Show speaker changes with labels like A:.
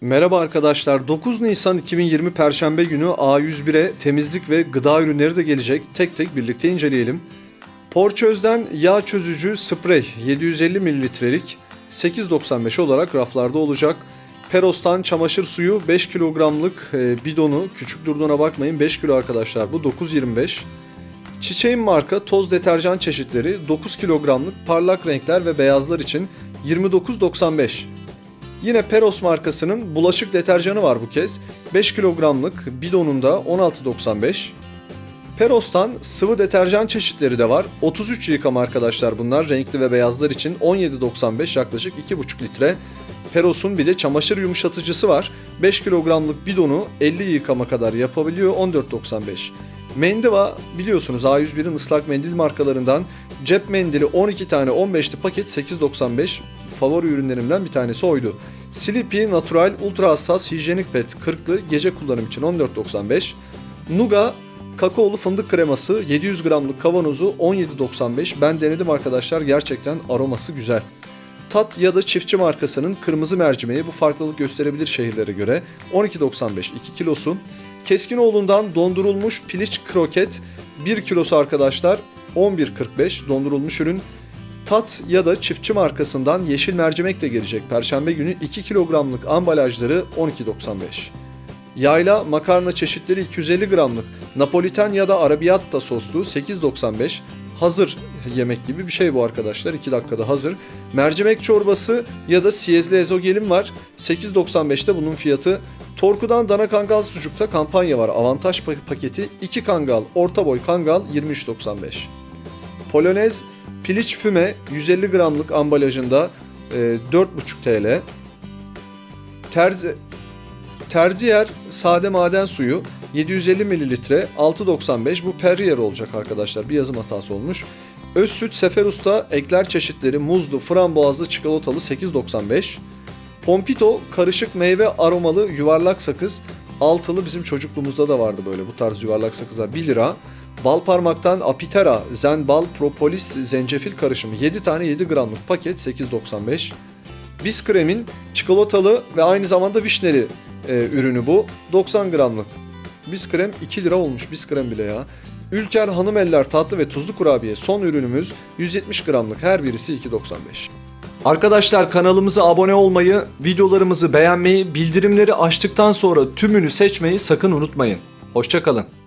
A: Merhaba arkadaşlar. 9 Nisan 2020 Perşembe günü A101'e temizlik ve gıda ürünleri de gelecek. Tek tek birlikte inceleyelim. Porçöz'den yağ çözücü sprey 750 mililitrelik 8.95 olarak raflarda olacak. Peros'tan çamaşır suyu 5 kilogramlık e, bidonu küçük durduğuna bakmayın 5 kilo arkadaşlar bu 9.25. Çiçeğin marka toz deterjan çeşitleri 9 kilogramlık parlak renkler ve beyazlar için 29.95. Yine Peros markasının bulaşık deterjanı var bu kez. 5 kilogramlık bidonunda 16.95. Peros'tan sıvı deterjan çeşitleri de var. 33 yıkama arkadaşlar bunlar. Renkli ve beyazlar için 17.95 yaklaşık 2,5 litre. Peros'un bir de çamaşır yumuşatıcısı var. 5 kilogramlık bidonu 50 yıkama kadar yapabiliyor 14.95. Mendiva biliyorsunuz A101'in ıslak mendil markalarından cep mendili 12 tane 15'li paket 8.95 favori ürünlerimden bir tanesi oydu. Sleepy Natural Ultra Hassas Hijyenik Pet 40'lı gece kullanım için 14.95. Nuga kakaolu fındık kreması 700 gramlık kavanozu 17.95. Ben denedim arkadaşlar gerçekten aroması güzel. Tat ya da çiftçi markasının kırmızı mercimeği bu farklılık gösterebilir şehirlere göre. 12.95 2 kilosu. Keskinoğlu'ndan dondurulmuş piliç kroket 1 kilosu arkadaşlar 11.45 dondurulmuş ürün. Tat ya da çiftçi markasından yeşil mercimek de gelecek. Perşembe günü 2 kilogramlık ambalajları 12.95. Yayla makarna çeşitleri 250 gramlık Napoliten ya da Arabiatta soslu 8.95 hazır yemek gibi bir şey bu arkadaşlar 2 dakikada hazır. Mercimek çorbası ya da siyezli ezogelin var 8.95'te bunun fiyatı. Torkudan dana kangal sucukta kampanya var avantaj pa- paketi 2 kangal orta boy kangal 23.95. Polonez piliç füme 150 gramlık ambalajında e, 4.5 TL. Terzi, Terciyer sade maden suyu 750 mililitre 6.95 bu Perrier olacak arkadaşlar bir yazım hatası olmuş. Öz süt Seferus'ta ekler çeşitleri muzlu, frambuazlı, çikolatalı 8.95. Pompito karışık meyve aromalı yuvarlak sakız altılı bizim çocukluğumuzda da vardı böyle bu tarz yuvarlak sakızlar 1 lira. Bal parmaktan Apitera, Zen Bal, Propolis, Zencefil karışımı 7 tane 7 gramlık paket 8.95. Biskrem'in çikolatalı ve aynı zamanda vişneli e, ürünü bu. 90 gramlık. Biskrem 2 lira olmuş Biskrem bile ya. Ülker Hanım Eller tatlı ve tuzlu kurabiye son ürünümüz 170 gramlık her birisi 2.95. Arkadaşlar kanalımıza abone olmayı, videolarımızı beğenmeyi, bildirimleri açtıktan sonra tümünü seçmeyi sakın unutmayın. Hoşçakalın.